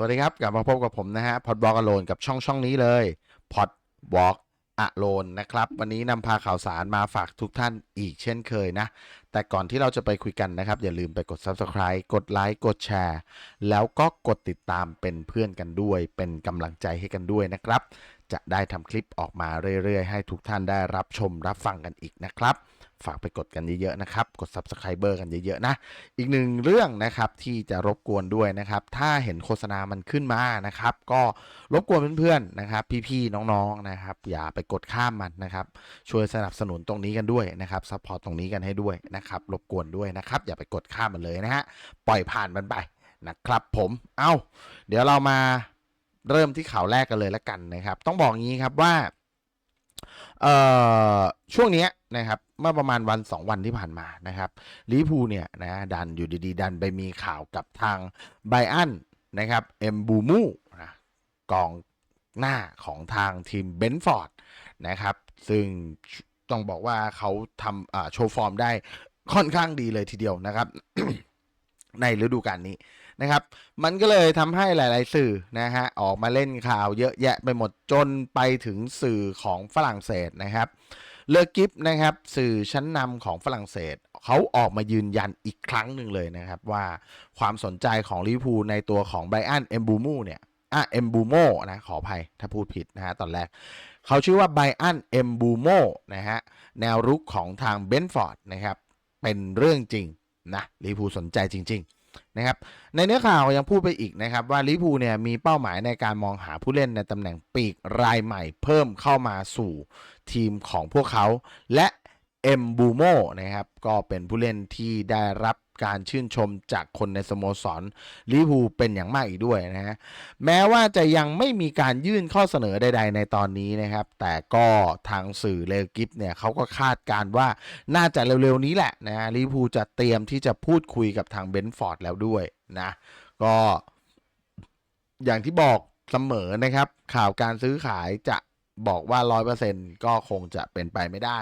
สวัสดีครับ กลับมาพบกับผมนะฮะพอดบล็อกอโลนกับช่องช่องนี้เลยพอดบล็อกอโลนนะครับ วันนี้นำพาข่าวสารมาฝากทุกท่านอีกเช่นเคยนะ แต่ก่อนที่เราจะไปคุยกันนะครับ อย่าลืมไปกด Subscribe กดไลค์กดแชร์ แล้วก็กดติดตามเป็นเพื่อนกันด้วย เป็นกำลังใจให้กันด้วยนะครับ จะได้ทำคลิปออกมาเรื่อยๆ ให้ทุกท่านได้รับชมรับฟังกันอีกนะครับ ฝากไปกดกันเยอะๆนะครับ กด Subscriber กันเยอะๆนะ อีกหนึ่งเรื่องนะครับที่จะรบกวนด้วยนะครับ ถ้าเห็นโฆษณามันขึ้นมานะครับ ก็รบกวนเพื่อนๆนะครับ พี่ๆน้องๆนะครับ อย่าไปกดข้ามมันนะครับ ช่วยสนับสนุนตรงนี้กันด้วยนะครับซัพพอร์ตตรงนี้กันให้ด้วยนะครับ รบกวนด้วยนะครับ อย่าไปกดข้ามมันเลยนะฮะปล่อยผ่านมันไปนะครับ ผมเอ้า เดี๋ยวเรามาเริ่มที่ข่าวแรกกันเลยละกันนะครับ ต้องบอกงี้ครับว่า เอ่อช่วงเนี้ยนะครับเมื่อประมาณวัน 2 วันที่ผ่านมานะครับลิพูเนี่ยนะดันอยู่ดีๆ ดันไปมีข่าวกับทางไบอันนะครับเอ็มบูมูนะกองหน้าของทางทีมเบนฟอร์ดนะครับ ซึ่งต้องบอกว่าเขาทำโชว์ฟอร์มได้ค่อนข้างดีเลยทีเดียวนะครับ ในฤดูกาลนี้ นะครับ มันก็เลยทำให้หลาย ๆ สื่อนะฮะออกมาเล่นข่าวเยอะแยะไปหมดจนไปถึงสื่อของฝรั่งเศสนะครับเลอกิฟนะครับสื่อชั้นนำของฝรั่งเศสเขาออกมายืนยันอีกครั้งหนึ่งเลยนะครับว่าความสนใจของลิพูในตัวของไบอันเอมบูมูเนี่ยอะเอมบูโมนะขออภัยถ้าพูดผิดนะฮะตอนแรก เขาชื่อว่าไบอันเอมบูโมนะฮะแนวรุกของทางเบนฟอร์ดนะครับเป็นเรื่องจริงนะลิพูสนใจจริง ๆ นะครับในเนื้อข่าวยังพูดไปอีกนะครับว่าลิพูเนี่ยมีเป้าหมายในการมองหาผู้เล่นในตำแหน่งปีกรายใหม่เพิ่มเข้ามาสู่ทีมของพวกเขา และเอ็มบูโมนะครับก็เป็นผู้เล่นที่ได้รับ การชื่นชมจากคนในสโมสรลิเวอร์พูลเป็นอย่างมากอีกด้วยนะฮะแม้ว่าจะยังไม่มีการยื่นข้อเสนอใด ๆ ในตอนนี้นะครับ แต่ก็ทางสื่อเลกิฟเนี่ยเขาก็คาดการณ์ว่าน่าจะเร็วๆนี้แหละนะฮะลิเวอร์พูลจะเตรียมที่จะพูดคุยกับทางเบนฟอร์ดแล้วด้วยนะก็อย่างที่บอกเสมอนะครับ ข่าวการซื้อขายจะ บอกว่า 100%ก็คงจะเป็นไปไม่ได้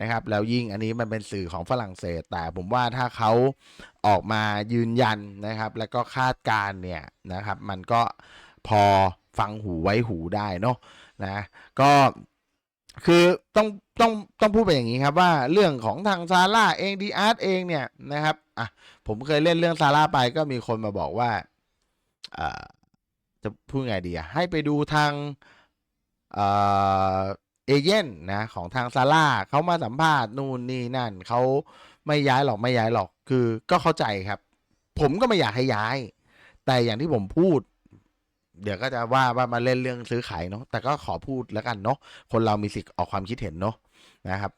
นะครับ แล้วยิ่งอันนี้มันเป็นสื่อของฝรั่งเศส แต่ผมว่าถ้าเขาออกมายืนยันนะครับ แล้วก็คาดการเนี่ยนะครับ มันก็พอฟังหูไว้หูได้เนาะนะก็คือต้องต้องต้องพูดไปอย่างนี้ครับว่าเรื่องของทางซาร่าเองดีอาร์ตเองเนี่ยนะครับอะผมเคยเล่นเรื่องซาร่าไปก็มีคนมาบอกว่าจะพูดไงดีอะให้ไปดูทาง เอเอเย่นนะของทางซาร่าเขามาสัมภาษณ์นู่นนี่นั่นเขาไม่ย้ายหรอกไม่ย้ายหรอกคือก็เข้าใจครับ ผมก็ไม่อยากให้ย้าย แต่อย่างที่ผมพูด เดี๋ยวก็จะว่าว่ามาเล่นเรื่องซื้อขายเนาะแต่ก็ขอพูดแล้วกันเนาะคนเรามีสิทธิ์ออกความคิดเห็นเนาะนะครับ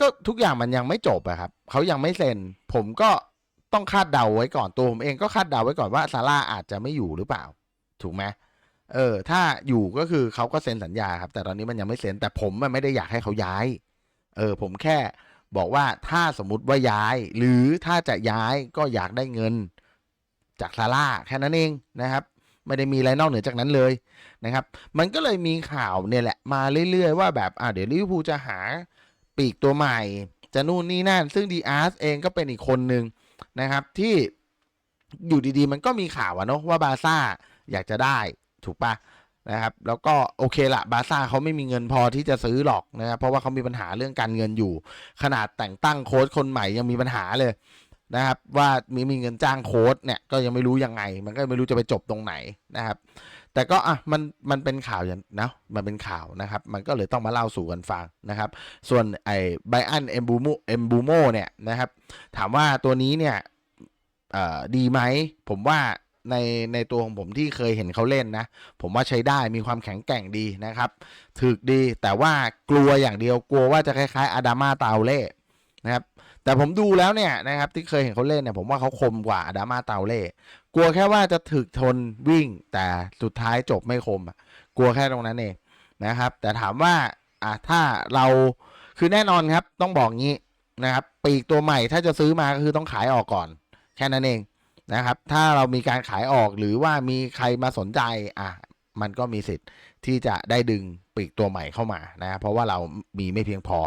ก็ทุกอย่างมันยังไม่จบอะครับเขายังไม่เซ็น ผมก็ต้องคาดเดาไว้ก่อนตัวผมเองก็คาดเดาไว้ก่อนว่าซาร่าอาจจะไม่อยู่หรือเปล่า ถูกไหม เออ ถ้าอยู่ก็คือเขาก็เซ็นสัญญาครับ แต่ตอนนี้มันยังไม่เซ็น แต่ผมมันไม่ได้อยากให้เขาย้าย เออ ผมแค่บอกว่าถ้าสมมุติว่าย้าย หรือถ้าจะย้ายก็อยากได้เงินจากซาร่าแค่นั้นเองนะครับ ไม่ได้มีอะไรนอกเหนือจากนั้นเลยนะครับ มันก็เลยมีข่าวเนี่ยแหละมาเรื่อยๆว่าแบบอ่าเดี๋ยวลิเวอร์พูลจะหาปีกตัวใหม่ จะนู่นนี่นั่น ซึ่งดีอาร์สเองก็เป็นอีกคนหนึ่งนะครับที่อยู่ดีๆ มันก็มีข่าวอะเนาะว่าบาซ่าอยากจะได้ ถูกปะนะครับ แล้วก็โอเคละบาซ่าเขาไม่มีเงินพอที่จะซื้อหรอกนะครับเพราะว่าเขามีปัญหาเรื่องการเงินอยู่ ขนาดแต่งตั้งโค้ชคนใหม่ยังมีปัญหาเลยนะครับ ว่ามีมีเงินจ้างโค้ชเนี่ยก็ยังไม่รู้ยังไง มันก็ไม่รู้จะไปจบตรงไหนนะครับ แต่ก็อะมันมันเป็นข่าวอย่างนะมันเป็นข่าวนะครับ มันก็เลยต้องมาเล่าสู่กันฟังนะครับ ส่วนไอ้ไบอันเอมบูโมเอมบูโมเนี่ยนะครับ ถามว่าตัวนี้เนี่ยดีไหมผมว่า ในในตัวของผมที่เคยเห็นเขาเล่นนะ ผมว่าใช้ได้มีความแข็งแกร่งดีนะครับถึกดีแต่ว่ากลัวอย่างเดียวกลัวว่าจะคล้ายๆอาดามาตาเล่นะครับแต่ผมดูแล้วเนี่ยนะครับที่เคยเห็นเขาเล่นเนี่ยผมว่าเขาคมกว่าอาดามาตาเล่กลัวแค่ว่าจะถึกทนวิ่งแต่สุดท้ายจบไม่คมกลัวแค่ตรงนั้นเองนะครับ แต่ถามว่าอะถ้าเราคือแน่นอนครับต้องบอกงี้นะครับปีกตัวใหม่ถ้าจะซื้อมาก็คือต้องขายออกก่อน แค่นั้นเอง นะครับ ถ้าเรามีการขายออกหรือว่ามีใครมาสนใจอะมันก็มีสิทธิ์ที่จะได้ดึงปีกตัวใหม่เข้ามานะเพราะว่าเรามีไม่เพียงพอ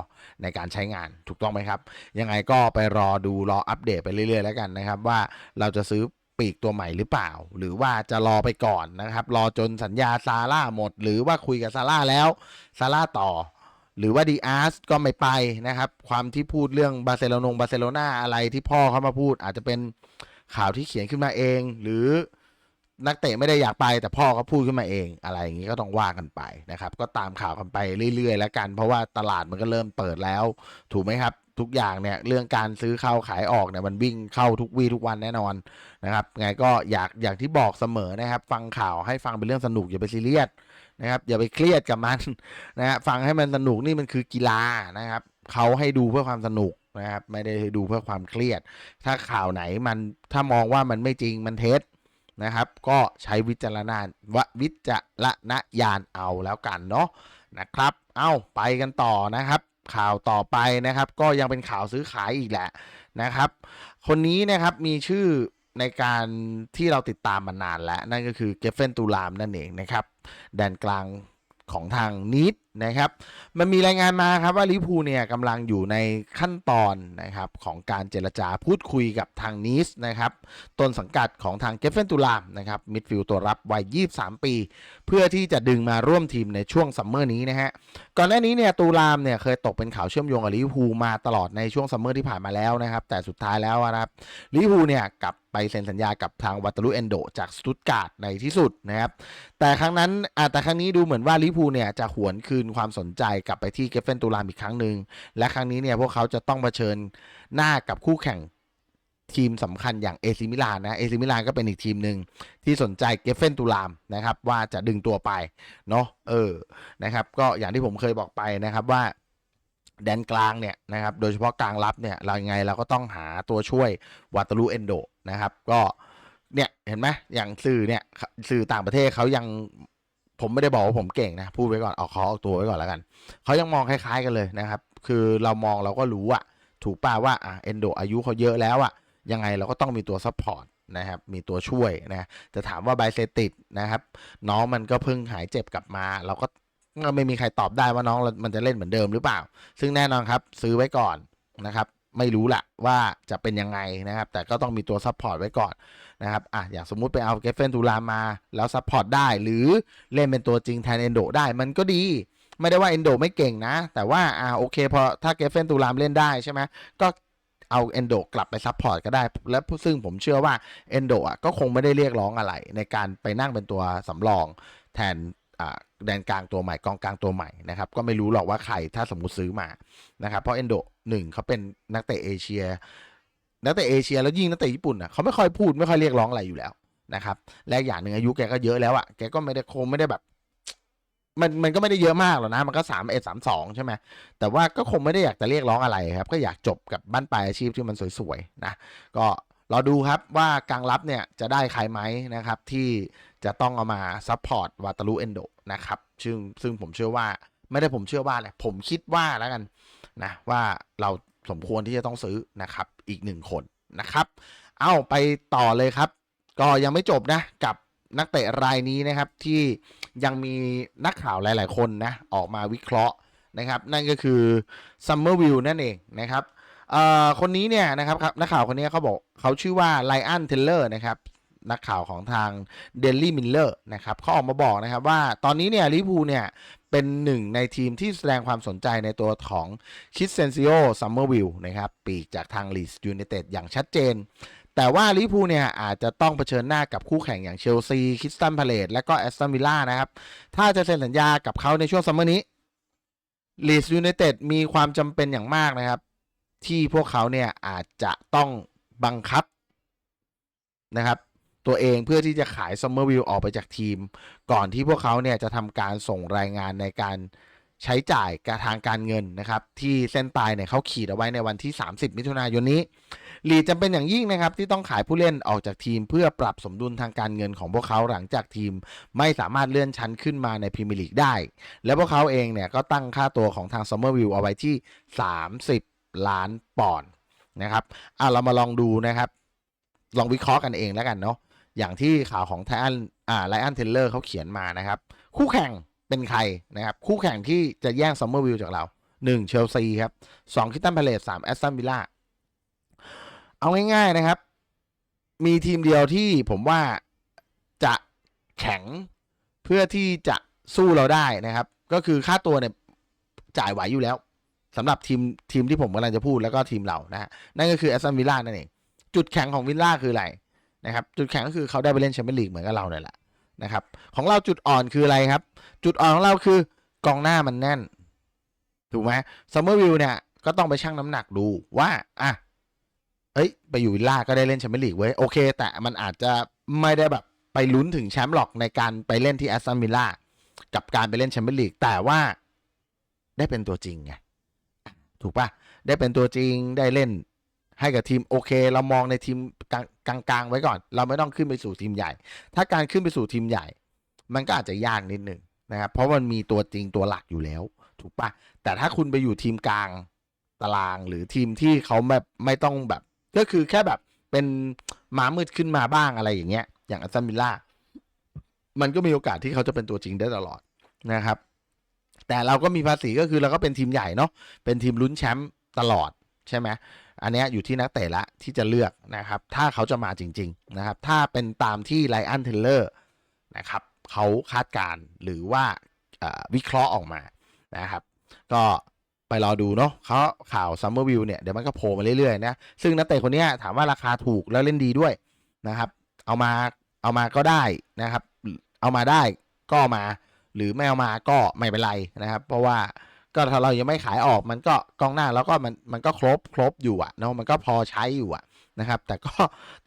ในการใช้งานถูกต้องไหมครับ ยังไงก็ไปรอดูรออัปเดตไปเรื่อยๆ แล้วกันนะครับ ว่าเราจะซื้อปีกตัวใหม่หรือเปล่า หรือว่าจะรอไปก่อนนะครับ รอจนสัญญาซาร่าหมด หรือว่าคุยกับซาร่าแล้วซาร่าต่อ หรือว่าดีอาร์สก็ไม่ไปนะครับ ความที่พูดเรื่องบาร์เซโลนงบาร์เซโลนาอะไรที่พ่อเขามาพูดอาจจะเป็น ข่าวที่เขียนขึ้นมาเอง หรือนักเตะไม่ได้อยากไปแต่พ่อเขาพูดขึ้นมาเอง อะไรอย่างนี้ก็ต้องว่ากันไปนะครับ ก็ตามข่าวกันไปเรื่อย ๆ แล้วกัน เพราะว่าตลาดมันก็เริ่มเปิดแล้ว ถูกไหมครับ ทุกอย่างเนี่ยเรื่องการซื้อเข้าขายออกเนี่ยมันวิ่งเข้าทุกวี่ทุกวันแน่นอนนะครับไงก็อยากอย่างที่บอกเสมอนะครับ ฟังข่าวให้ฟังเป็นเรื่องสนุกอย่าไปซีเรียสนะครับอย่าไปเครียดกับมันนะฮะฟังให้มันสนุกนี่มันคือกีฬานะครับเขาให้ดูเพื่อความสนุก นะครับไม่ได้ดูเพื่อความเครียด ถ้าข่าวไหนมันถ้ามองว่ามันไม่จริงมันเท็จนะครับ ก็ใช้วิจารณญาณววิจารณญาณเอาแล้วกันเนาะนะครับ เอาไปกันต่อนะครับ ข่าวต่อไปนะครับ ก็ยังเป็นข่าวซื้อขายอีกแหละนะครับ คนนี้นะครับมีชื่อในการที่เราติดตามมานานแล้ว นั่นก็คือเกฟเฟนตูลามนั่นเองนะครับแดนกลางของทางนิดนะครับ มันมีรายงานมาครับว่าลิพูเนี่ยกำลังอยู่ในขั้นตอนนะครับของการเจรจาพูดคุยกับทางนิสนะครับต้นสังกัดของทางเกฟเฟนตูลามนะครับมิดฟิลด์ตัวรับวัย 23 ปี เพื่อที่จะดึงมาร่วมทีมในช่วงซัมเมอร์นี้นะฮะก่อนหน้านี้เนี่ยตูรามเนี่ยเคยตกเป็นข่าวเชื่อมโยงกับลิพูมาตลอดในช่วงซัมเมอร์ที่ผ่านมาแล้วนะครับแต่สุดท้ายแล้วนะครับลิพูเนี่ยกลับไปเซ็นสัญญากับทางวัตารุเอนโดจากสตุตการ์ดในที่สุดนะครับแต่ครั้งนั้นแต่ครั้งนี้ดูเหมือนว่าลิพูเนี่ยจะหวนคืนความสนใจกลับไปที่เกฟเฟนตูรามอีกครั้งหนึ่งและครั้งนี้เนี่ยพวกเขาจะต้องเผชิญหน้ากับคู่แข่งทีมสำคัญอย่างเอซิมิลานนะเอซิมิลานก็เป็นอีกทีมหนึ่งที่สนใจเกฟเฟนตูรามนะครับ ว่าจะดึงตัวไปเนาะเออนะครับ ก็อย่างที่ผมเคยบอกไปนะครับว่าแดนกลางเนี่ยนะครับ โดยเฉพาะกลางรับเนี่ยเรายังไงเราก็ต้องหาตัวช่วยวาตาลูเอนโดนะครับ ก็เนี่ยเห็นไหมอย่างสื่อเนี่ยสื่อต่างประเทศเขายัง ผมไม่ได้บอกว่าผมเก่งนะพูดไว้ก่อนเอาขอออกตัวไว้ก่อนแล้วกันเขายังมองคล้าย ๆกันเลยนะครับ คือเรามองเราก็รู้อะถูกป่าว่าอะเอนโดอายุเขาเยอะแล้วอะยังไงเราก็ต้องมีตัวซัพพอร์ตนะครับมีตัวช่วยนะจะถามว่าไบเซติดนะครับน้องมันก็เพิ่งหายเจ็บกลับมา เราก็ไม่มีใครตอบได้ว่าน้องมันจะเล่นเหมือนเดิมหรือเปล่า ซึ่งแน่นอนครับ ซื้อไว้ก่อนนะครับ ไม่รู้ละว่าจะเป็นยังไงนะครับ แต่ก็ต้องมีตัวซัพพอร์ตไว้ก่อนนะครับอะอย่างสมมุติไปเอาเกฟเฟนตูรามาแล้วซัพพอร์ตได้ หรือเล่นเป็นตัวจริงแทนเอนโดได้มันก็ดี ไม่ได้ว่าเอนโดไม่เก่งนะ แต่ว่าอ่าโอเคพอถ้าเกฟเฟนตูรามเล่นได้ใช่ไหมก็เอาเอนโดกลับไปซัพพอร์ตก็ได้ และซึ่งผมเชื่อว่าเอนโดอะก็คงไม่ได้เรียกร้องอะไร ในการไปนั่งเป็นตัวสำรองแทนอะ แดนกลางตัวใหม่กองกลางตัวใหม่นะครับ ก็ไม่รู้หรอกว่าใครถ้าสมมุติซื้อมานะครับเพราะเอนโดหนึ่งเขาเป็นนักเตะเอเชีย นักเตะเอเชียแล้วยิ่งนักเตะญี่ปุ่นอะเขาไม่ค่อยพูดไม่ค่อยเรียกร้องอะไรอยู่แล้วนะครับและอย่างหนึ่งอายุแกก็เยอะแล้วอะแกก็ไม่ได้คงไม่ได้แบบ มันมันก็ไม่ได้เยอะมากหรอกนะมันก็สามเอ็ดสามสองใช่ไหมแต่ว่าก็คงไม่ได้อยากจะเรียกร้องอะไรครับ ก็อยากจบกับบ้านปลายอาชีพที่มันสวยๆนะก็รอดูครับว่ากลางรับเนี่ยจะได้ใครไหมนะครับ ที่จะต้องเอามาซัพพอร์ตวาตารุเอนโด นะครับ ซึ่งซึ่งผมเชื่อว่าไม่ได้ผมเชื่อว่าแหละผมคิดว่าแล้วกันนะว่าเราสมควรที่จะต้องซื้อนะครับ อีกหนึ่งคนนะครับ เอาไปต่อเลยครับ ก็ยังไม่จบนะกับนักเตะรายนี้นะครับที่ยังมีนักข่าวหลาย ๆ คนนะออกมาวิเคราะห์นะครับ นั่นก็คือซัมเมอร์วิลนั่นเองนะครับคนนี้เนี่ยนะครับนักข่าวคนนี้เขาบอกเขาชื่อว่าไลอันเทเลอร์นะครับ นักข่าวของทางเดลลี่มิลเลอร์นะครับเขาออกมาบอกนะครับว่าตอนนี้เนี่ยลิพูเนี่ยเป็นหนึ่งในทีมที่แสดงความสนใจในตัวของคิดเซนซิโอซัมเมอร์วิลนะครับปีกจากทางลีสยูไนเต็ดอย่างชัดเจน แต่ว่าลิพูเนี่ยอาจจะต้องเผชิญหน้ากับคู่แข่งอย่างเชลซีคิสตันพาเลตและก็แอสตันวิลล่านะครับ ถ้าจะเซ็นสัญญากับเขาในช่วงซัมเมอร์นี้ลีสยูไนเต็ดมีความจำเป็นอย่างมากนะครับ ที่พวกเขาเนี่ยอาจจะต้องบังคับนะครับ ตัวเองเพื่อที่จะขายซัมเมอร์วิลออกไปจากทีม ก่อนที่พวกเขาเนี่ยจะทำการส่งรายงานในการใช้จ่ายการทางการเงินนะครับ ที่เส้นตายเนี่ยเขาขีดเอาไว้ในวันที่ 30 มิถุนายนนี้ลีจำเป็นอย่างยิ่งนะครับ ที่ต้องขายผู้เล่นออกจากทีม เพื่อปรับสมดุลทางการเงินของพวกเขาหลังจากทีม ไม่สามารถเลื่อนชั้นขึ้นมาในพรีเมียร์ลีกได้ และพวกเขาเองเนี่ยก็ตั้งค่าตัวของทางซัมเมอร์วิลเอาไว้ที่ 30 ล้านปอนด์นะครับอะเรามาลองดูนะครับ ลองวิเคราะห์กันเองแล้วกันเนาะ อย่างที่ข่าวของไทอันอ่าไลอันเทเลอร์เขาเขียนมานะครับ คู่แข่งเป็นใครนะครับ คู่แข่งที่จะแย่งซัมเมอร์วิลจากเราหนึ่งเชลซีครับสองคิตันพาเลสสามแอสตันวิลล่าเอาง่ายๆนะครับ มีทีมเดียวที่ผมว่าจะแข็งเพื่อที่จะสู้เราได้นะครับ ก็คือค่าตัวเนี่ยจ่ายไหวอยู่แล้วสำหรับทีมทีมที่ผมกำลังจะพูดแล้วก็ทีมเรานะฮะนั่นก็คือแอสตันวิลล่านั่นเองจุดแข็งของวิลล่าคืออะไร นะครับจุดแข็งก็คือเขาได้ไปเล่นแชมเปี้ยนลีกเหมือนกับเราเนี่ยแหละนะครับของเราจุดอ่อนคืออะไรครับ จุดอ่อนของเราคือกองหน้ามันแน่น ถูกไหมซัมเมอร์วิลเนี่ยก็ต้องไปชั่งน้ำหนักดูว่าอะเอ้ย ไปอยู่วิลล่าก็ได้เล่นแชมเปี้ยนลีกเว้ยโอเค แต่มันอาจจะไม่ได้แบบไปลุ้นถึงแชมป์หรอกในการไปเล่นที่แอสตันวิลล่ากับการไปเล่นแชมเปี้ยนลีกแต่ว่าได้เป็นตัวจริงไงถูกปะได้เป็นตัวจริงได้เล่น ให้กับทีมโอเค เรามองในทีมกลางกลางๆไว้ก่อน เราไม่ต้องขึ้นไปสู่ทีมใหญ่ ถ้าการขึ้นไปสู่ทีมใหญ่ มันก็อาจจะยากนิดนึงนะครับ เพราะมันมีตัวจริงตัวหลักอยู่แล้ว ถูกปะแต่ถ้าคุณไปอยู่ทีมกลางตารางหรือทีมที่เขาแบบไม่ต้องแบบ ก็คือแค่แบบเป็นหมามืดขึ้นมาบ้างอะไรอย่างเงี้ย อย่างอัสตันวิลล่ามันก็มีโอกาสที่เขาจะเป็นตัวจริงได้ตลอดนะครับ แต่เราก็มีภาษีก็คือเราก็เป็นทีมใหญ่เนาะเป็นทีมลุ้นแชมป์ตลอดใช่ไหม อันนี้อยู่ที่นักเตะละที่จะเลือกนะครับ ถ้าเขาจะมาจริง ๆ นะครับ ถ้าเป็นตามที่ไลอันเทเลอร์นะครับเขาคาดการ์หรือว่าวิเคราะห์ออกมานะครับ ก็ไปรอดูเนาะเขาข่าวซัมเมอร์วิวเนี่ย เดี๋ยวมันก็โผล่มาเรื่อยๆนะซึ่งนักเตะคนนี้ถามว่าราคาถูกแล้วเล่นดีด้วยนะครับ เอามาเอามาก็ได้นะครับ เอามาได้ก็มา หรือไม่เอามาก็ไม่เป็นไรนะครับ เพราะว่า ก็ถ้าเรายังไม่ขายออกมันก็กองหน้าแล้วก็มันมันก็ครบครบอยู่อะเนาะมันก็พอใช้อยู่อะนะครับ แต่ก็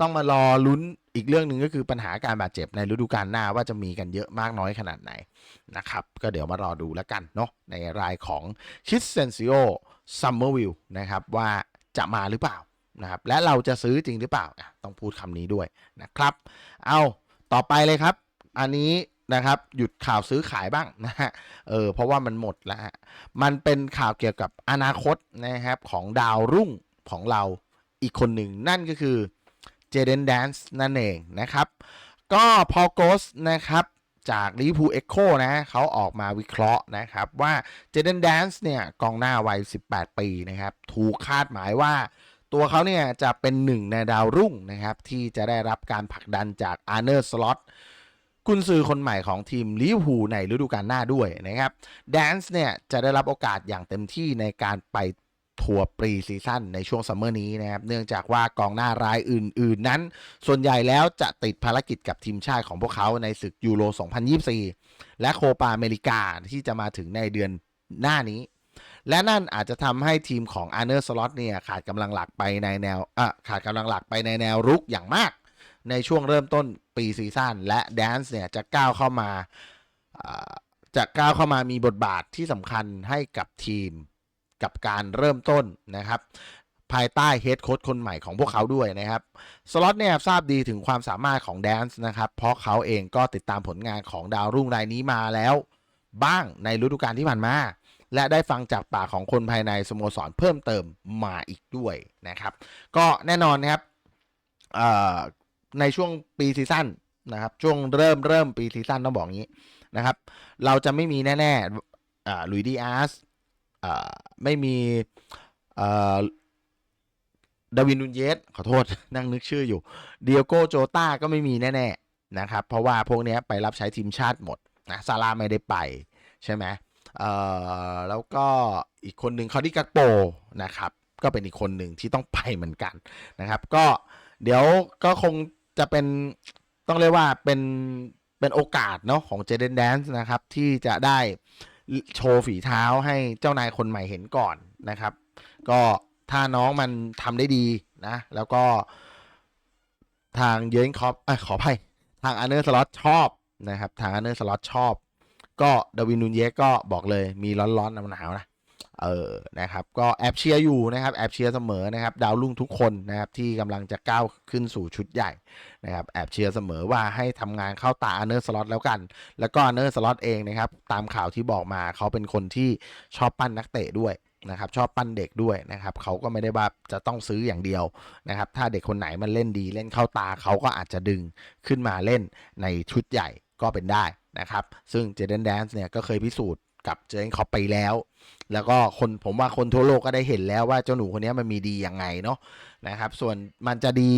ต้องมารอลุ้นอีกเรื่องหนึ่งก็คือปัญหาการบาดเจ็บในฤดูกาลหน้าว่าจะมีกันเยอะมากน้อยขนาดไหนนะครับ ก็เดี๋ยวมารอดูแล้วกันเนาะในรายของคิสเซนซิโอซัมเมอร์วิลนะครับว่าจะมาหรือเปล่านะครับและเราจะซื้อจริงหรือเปล่าต้องพูดคำนี้ด้วยนะครับ เอาต่อไปเลยครับ อันนี้ นะครับ หยุดข่าวซื้อขายบ้างนะฮะเออเพราะว่ามันหมดแล้วฮะมันเป็นข่าวเกี่ยวกับอนาคตนะครับของดาวรุ่งของเราอีกคนหนึ่งนั่นก็คือเจเดนแดนส์นั่นเองนะครับ ก็พอโกสนะครับจากลิพูเอ็กโคนะเขาออกมาวิเคราะห์นะครับว่าเจเดนแดนส์เนี่ยกองหน้าวัย 18 ปีนะครับ ถูกคาดหมายว่า ตัวเขาเนี่ยจะเป็นหนึ่งในดาวรุ่งนะครับ ที่จะได้รับการผลักดันจากอาร์เนอร์สล็อต กุนซือคนใหม่ของทีมลิเวอร์พูลในฤดูกาลหน้าด้วยนะครับแดนส์เนี่ยจะได้รับโอกาสอย่างเต็มที่ในการไปทัวร์ปรีซีซั่นในช่วงซัมเมอร์นี้นะครับ เนื่องจากว่ากองหน้ารายอื่น ๆ นั้น ส่วนใหญ่แล้วจะติดภารกิจกับทีมชาติของพวกเขาในศึกยูโร 2024 และโคปาอเมริกาที่จะมาถึงในเดือนหน้านี้ และนั่นอาจจะทำให้ทีมของอาร์เนอร์สล็อตเนี่ยขาดกำลังหลักไปในแนวอะขาดกำลังหลักไปในแนวรุกอย่างมาก ในช่วงเริ่มต้นปีซีซั่นและแดนซ์เนี่ยจะก้าวเข้ามาจะก้าวเข้ามามีบทบาทที่สำคัญให้กับทีมกับการเริ่มต้นนะครับ ภายใต้เฮดโค้ชคนใหม่ของพวกเขาด้วยนะครับ สล็อตเนี่ยทราบดีถึงความสามารถของแดนซ์นะครับ เพราะเขาเองก็ติดตามผลงานของดาวรุ่งรายนี้มาแล้ว บ้างในฤดูกาลที่ผ่านมา และได้ฟังจากปากของคนภายในสโมสรเพิ่มเติมมาอีกด้วยนะครับ ก็แน่นอนนะครับ ในช่วงปีซีซั่นนะครับช่วงเริ่มเริ่มปีซีซั่นต้องบอกงี้นะครับ เราจะไม่มีแน่ๆอ่ลุยดีอาร์สไม่มีเดาวินนูนเยสขอโทษ นั่งนึกชื่ออยู่เดียโกโจตาก็ไม่มีแน่ๆนะครับ เพราะว่าพวกนี้ไปรับใช้ทีมชาติหมดนะซาร่าไม่ได้ไปใช่ไหมแล้วก็อีกคนหนึ่งคาร์ดิกักโปนะครับ ก็เป็นอีกคนหนึ่งที่ต้องไปเหมือนกันนะครับ ก็เดี๋ยวก็คง จะเป็นต้องเรียกว่าเป็นเป็นโอกาสเนาะของเจเดนแดนส์นะครับ ที่จะได้โชว์ฝีเท้าให้เจ้านายคนใหม่เห็นก่อนนะครับ ก็ถ้าน้องมันทำได้ดีนะ แล้วก็ทางเยนคอปอขออภัยทางอันเนอร์สล็อตชอบนะครับ ทางอันเนอร์สล็อตชอบ ก็ดวินนูนเยก็บอกเลยมีร้อนๆหนาวๆนะ เออนะครับก็แอบเชียร์อยู่นะครับแอบเชียร์เสมอนะครับดาวรุ่งทุกคนนะครับที่กำลังจะก้าวขึ้นสู่ชุดใหญ่นะครับแอบเชียร์เสมอว่าให้ทำงานเข้าตาอเนอร์สล็อตแล้วกัน แล้วก็อเนอร์สล็อตเองนะครับตามข่าวที่บอกมาเขาเป็นคนที่ชอบปั้นนักเตะด้วยนะครับชอบปั้นเด็กด้วยนะครับเขาก็ไม่ได้ว่าจะต้องซื้ออย่างเดียวนะครับถ้าเด็กคนไหนมันเล่นดีเล่นเข้าตาเขาก็อาจจะดึงขึ้นมาเล่นในชุดใหญ่ก็เป็นได้นะครับซึ่งเจเดนแดนส์เนี่ยก็เคยพิสูจน์ กับเจนคอปไปแล้ว แล้วก็คนผมว่าคนทั่วโลกก็ได้เห็นแล้วว่าเจ้าหนูคนนี้มันมีดียังไงเนาะนะครับ ส่วนมันจะดี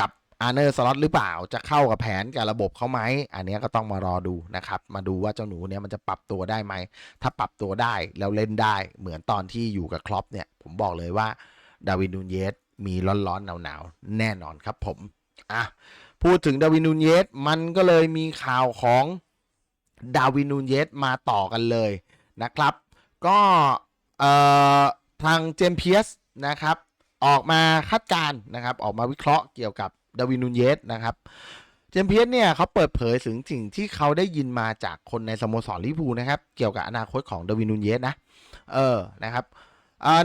กับอาร์เนอร์สล็อตหรือเปล่าจะเข้ากับแผนกับระบบเขาไหมอันนี้ก็ต้องมารอดูนะครับ มาดูว่าเจ้าหนูเนี้ยมันจะปรับตัวได้ไหม ถ้าปรับตัวได้แล้วเล่นได้เหมือนตอนที่อยู่กับครอปเนี่ย ผมบอกเลยว่าดาวินนูเยสมีร้อนๆหนาวๆแน่นอนครับผมอะพูดถึงดาวินนูเยสมันก็เลยมีข่าวของ ดาวินนูนเยสมาต่อกันเลยนะครับ ก็ทางเจมเพียสนะครับ ออกมาคาดการนะครับ ออกมาวิเคราะห์เกี่ยวกับดาวินนูนเยสนะครับเจมเพียสเนี่ยเขาเปิดเผยถึงสิ่งที่เขาได้ยินมาจากคนในสโมสรลิพูนะครับ เกี่ยวกับอนาคตของดาวินนูเยสนะ เออนะครับ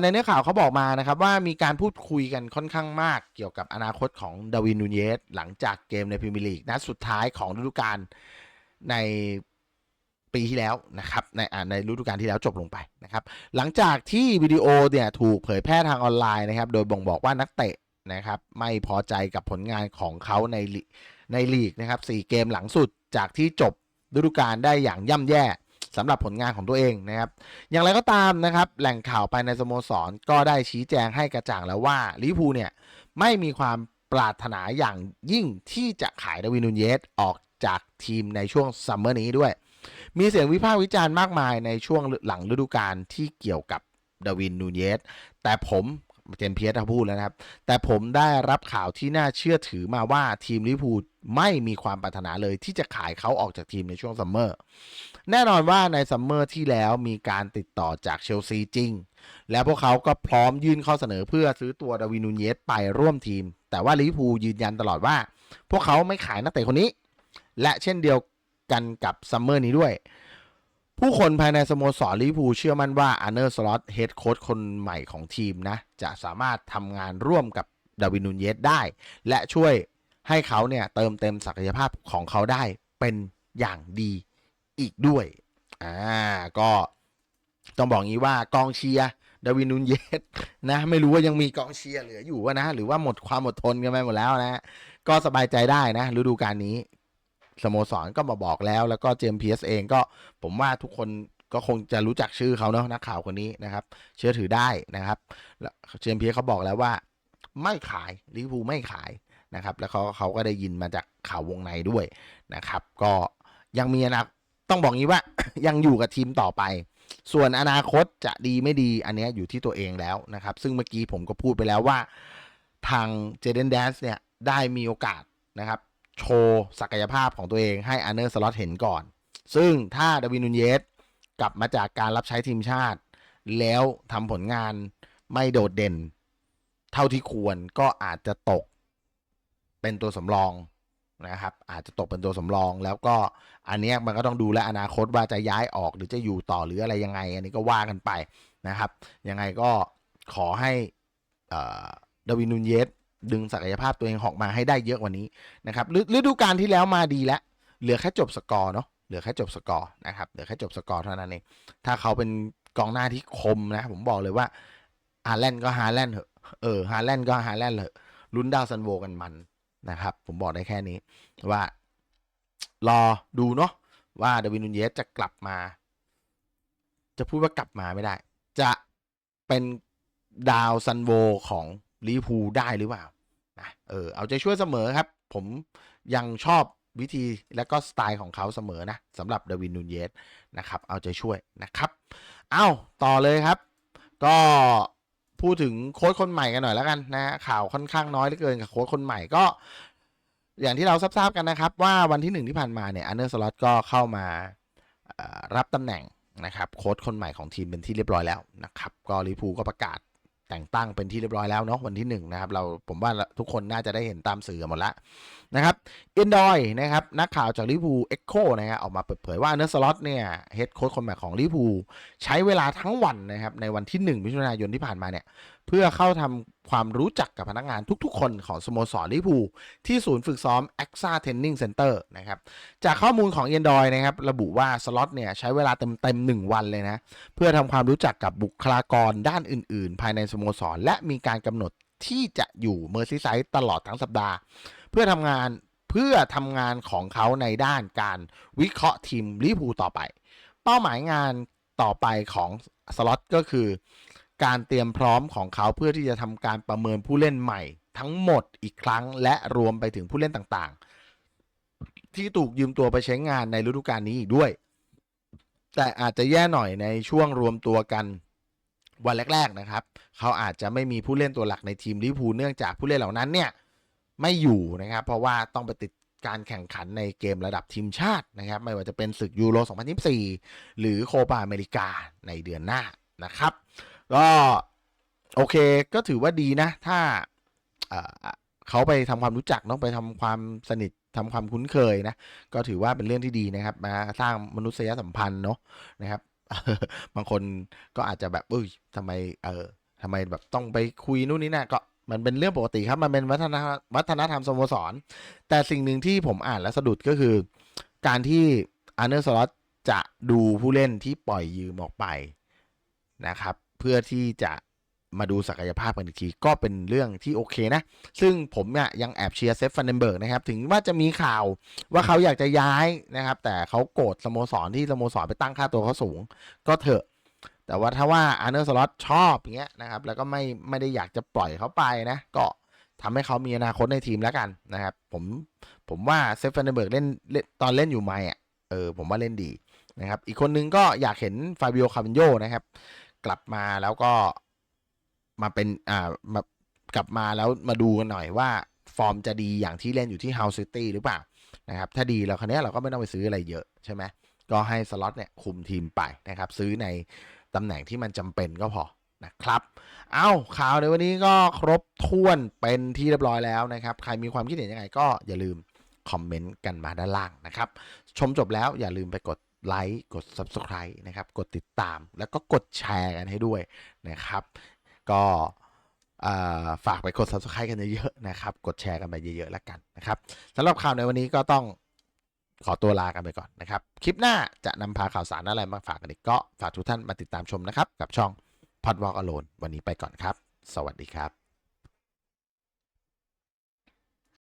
ในเนื้อข่าวเขาบอกมานะครับว่ามีการพูดคุยกันค่อนข้างมากเกี่ยวกับอนาคตของดาวินนูเยสหลังจากเกมในพรีเมียร์ลีกนัดสุดท้ายของฤดูกาลใน ปีที่แล้วนะครับในในฤดูกาลที่แล้วจบลงไปนะครับหลังจากที่วิดีโอเนี่ยถูกเผยแพร่ทางออนไลน์นะครับโดยบ่งบอกว่านักเตะนะครับไม่พอใจกับผลงานของเขาในในลีกนะครับ4เกมหลังสุดจากที่จบฤดูกาลได้อย่างย่ำแย่สำหรับผลงานของตัวเองนะครับ อย่างไรก็ตามนะครับ แหล่งข่าวภายในสโมสรก็ได้ชี้แจงให้กระจ่างแล้วว่าลิพูเนี่ยไม่มีความปรารถนาอย่างยิ่งที่จะขายดาวินนูนเยสออกจากทีมในช่วงซัมเมอร์นี้ด้วย มีเสียงวิพากษ์วิจารณ์มากมายในช่วงหลังฤดูกาลที่เกี่ยวกับดาวินนูเยสแต่ผมเจมส์เพียร์พูดแล้วนะครับ แต่ผมได้รับข่าวที่น่าเชื่อถือมาว่าทีมลิเวอร์พูลไม่มีความปรารถนาเลยที่จะขายเขาออกจากทีมในช่วงซัมเมอร์ แน่นอนว่าในซัมเมอร์ที่แล้วมีการติดต่อจากเชลซีจริง และพวกเขาก็พร้อมยื่นข้อเสนอเพื่อซื้อตัวดาวินนูเยสไปร่วมทีม แต่ว่าลิพูยืนยันตลอดว่า พวกเขาไม่ขายนักเตะคนนี้ และเช่นเดียว กันกับซัมเมอร์นี้ด้วย ผู้คนภายในสโมสรลิเวอร์พูลเชื่อมั่นว่าอาร์เนอร์สล็อตเฮดโค้ชคนใหม่ของทีมนะ จะสามารถทำงานร่วมกับดาวินูนเยสได้ และช่วยให้เขาเนี่ยเติมเต็มศักยภาพของเขาได้เป็นอย่างดีอีกด้วย อ่า ก็ต้องบอกงี้ว่ากองเชียร์ดาวินนูนเยสนะ ไม่รู้ว่ายังมีกองเชียร์เหลืออยู่วะนะ หรือว่าหมดความอดทนกันไปหมดแล้วนะ ก็สบายใจได้นะฤดูกาลนี้ สโมสรก็มาบอกแล้ว แล้วก็เจมส์เพียสเองก็ผมว่าทุกคนก็คงจะรู้จักชื่อเขาเนาะนักข่าวคนนี้นะครับ เชื่อถือได้นะครับแล้วเจมส์เพียสเขาบอกแล้วว่า ไม่ขายลิเวอร์พูลไม่ขายนะครับ แล้วเขาเขาก็ได้ยินมาจากข่าววงในด้วยนะครับ ก็ยังมีอนาต้องบอกงี้ว่ายังอยู่กับทีมต่อไป ส่วนอนาคตจะดีไม่ดีอันเนี้ยอยู่ที่ตัวเองแล้วนะครับ ซึ่งเมื่อกี้ผมก็พูดไปแล้วว่า ทางเจเดนแดนส์เนี่ยได้มีโอกาสนะครับ โชว์ศักยภาพของตัวเองให้อาร์เนอร์สล็อตเห็นก่อน ซึ่งถ้าดาวินนูนเยสกลับมาจากการรับใช้ทีมชาติ แล้วทำผลงานไม่โดดเด่น เท่าที่ควรก็อาจจะตกเป็นตัวสำรองนะครับ อาจจะตกเป็นตัวสำรองแล้วก็อันนี้มันก็ต้องดูแลอนาคตว่าจะย้ายออกหรือจะอยู่ต่อหรืออะไรยังไง อันนี้ก็ว่ากันไปนะครับ ยังไงก็ขอให้เดาวินนูนเยส ดึงศักยภาพตัวเองออกมาให้ได้เยอะกว่านี้นะครับฤดูกาลที่แล้วมาดีแล้ว เหลือแค่จบสกอร์เนาะเหลือแค่จบสกอร์นะครับเหลือแค่จบสกอร์เท่านั้นเองถ้าเขาเป็นกองหน้าที่คมนะ ผมบอกเลยว่าฮาแลนด์ก็ฮาแลนด์เหอะเออฮาแลนด์ก็ฮาแลนด์เหอะลุ้นดาวซันโวกันมันนะครับ ผมบอกได้แค่นี้ว่า รอดูเนาะว่าเดวินนูนเยสจะกลับมา จะพูดว่ากลับมาไม่ได้ จะเป็นดาวซันโวของ ลิเวอร์พูได้หรือเปล่านะเออเอาใจช่วยเสมอครับ ผมยังชอบวิธีและก็สไตล์ของเขาเสมอนะสำหรับเดวินนูนเยสนะครับเอาใจช่วยนะครับเอาต่อเลยครับ ก็พูดถึงโค้ชคนใหม่กันหน่อยแล้วกันนะข่าวค่อนข้างน้อยเหลือเกินกับโค้ชคนใหม่ก็ อย่างที่เราทราบกันนะครับ ว่าวันที่หนึ่งที่ผ่านมาเนี่ยอันเดอร์สล็อตก็เข้ามารับตำแหน่งนะครับโค้ชคนใหม่ของทีมเป็นที่เรียบร้อยแล้วนะครับก็ลิเวอร์พูก็ประกาศ แต่งตั้งเป็นที่เรียบร้อยแล้วเนาะวันที่หนึ่งนะครับเราผมว่าทุกคนน่าจะได้เห็นตามสื่อหมดแล้วนะครับเอนดอยนะครับนักข่าวจากลิพูเอ็กโคนะฮะออกมาเปิดเผยว่าเนอร์สล็อตเนี่ยเฮดโค้ชคนใหม่ของลิพูใช้เวลาทั้งวันนะครับในวันที่ 1 มิถุนายนที่ผ่านมาเนี่ยเพื่อเข้าทำ ความรู้จักกับพนักงานทุกๆ คนของสโมสรลิพูที่ศูนย์ฝึกซ้อม AXA Training Center นะครับจากข้อมูลของ a อนดอยนะครับระบุว่าสล็อตเนี่ยใช้เวลาเต็มๆหนึ่งวันเลยนะ เพื่อทำความรู้จักกับบุคลากรด้านอื่นๆ ภายในสโมสร และมีการกำหนดที่จะอยู่เมอร์ซีไซด์ตลอดทั้งสัปดาห์ เพื่อทำงานเพื่อทำงานของเขาในด้านการวิเคราะห์ทีมลิพูต่อไป เป้าหมายงานต่อไปของสล็อตก็คือ การเตรียมพร้อมของเขาเพื่อที่จะทำการประเมินผู้เล่นใหม่ ทั้งหมดอีกครั้ง และรวมไปถึงผู้เล่นต่างๆ ที่ถูกยืมตัวไปใช้งานในฤดูกาลนี้อีกด้วย แต่อาจจะแย่หน่อยในช่วงรวมตัวกันวันแรก ๆนะครับ เขาอาจจะไม่มีผู้เล่นตัวหลักในทีมลิเวอร์พูลเนื่องจากผู้เล่นเหล่านั้นเนี่ยไม่อยู่นะครับ เพราะว่าต้องไปติดการแข่งขันในเกมระดับทีมชาตินะครับ ไม่ว่าจะเป็นศึกยูโร 2024 หรือโคปาอเมริกาในเดือนหน้านะครับ ก็โอเคก็ถือว่าดีนะ ถ้าเขาไปทำความรู้จักเนาะไปทำความสนิททำความคุ้นเคยนะ ก็ถือว่าเป็นเรื่องที่ดีนะครับ มาสร้างมนุษยสัมพันธ์เนาะนะครับบางคนก็อาจจะแบบเอ้ยทำไมเออทำไมแบบต้องไปคุยนู่นนี่นะก็มันเป็นเรื่องปกติครับ มันเป็นวัฒนธรรมวัฒนธรรมสโมสร แต่สิ่งหนึ่งที่ผมอ่านแล้วสะดุดก็คือ การที่อาร์เนอร์สล็อตจะดูผู้เล่นที่ปล่อยยืมออกไปนะครับ เพื่อที่จะมาดูศักยภาพกันอีกที ก็เป็นเรื่องที่โอเคนะ ซึ่งผมเนี่ยยังแอบเชียร์เซฟฟันเดนเบิร์กนะครับ ถึงว่าจะมีข่าวว่าเขาอยากจะย้ายนะครับ แต่เขาโกรธสโมสรที่สโมสรไปตั้งค่าตัวเขาสูง ก็เถอะ แต่ว่าถ้าว่าอาร์เนอร์สล็อตชอบอย่างเงี้ยนะครับ แล้วก็ไม่ไม่ได้อยากจะปล่อยเขาไปนะ ก็ทำให้เขามีอนาคตในทีมแล้วกันนะครับ ผมผมว่าเซฟฟันเดนเบิร์กเล่นเล่นตอนเล่นอยู่ไม่อะเออผมว่าเล่นดีนะครับ อีกคนนึงก็อยากเห็นฟาบิโอคาวินโยนะครับ กลับมาแล้วก็มาเป็นอ่ามากลับมาแล้วมาดูกันหน่อยว่าฟอร์มจะดีอย่างที่เล่นอยู่ที่เฮาส์ซิตี้หรือเปล่านะครับถ้าดีแล้วคราวเนี้เราก็ไม่ต้องไปซื้ออะไรเยอะใช่ไหมก็ให้สล็อตเนี่ยคุมทีมไปนะครับซื้อในตำแหน่งที่มันจำเป็นก็พอนะครับ เอาข่าวในวันนี้ก็ครบถ้วนเป็นที่เรียบร้อยแล้วนะครับ ใครมีความคิดเห็นยังไงก็อย่าลืมคอมเมนต์กันมาด้านล่างนะครับ ชมจบแล้วอย่าลืมไปกด ไลค์กด Subscribe นะครับ กดติดตามแล้วก็กดแชร์กันให้ด้วยนะครับ ก็ฝากไปกด Subscribe กันเยอะๆนะครับ กดแชร์กันไปเยอะๆแล้วกันนะครับสำหรับข่าวในวันนี้ก็ต้องขอตัวลากันไปก่อนนะครับ คลิปหน้าจะนำพาข่าวสารอะไรมาฝากกันอีกก็ฝากทุกท่านมาติดตามชมนะครับ กับช่อง p o d w a l k Alone วันนี้ไปก่อนครับ สวัสดีครับ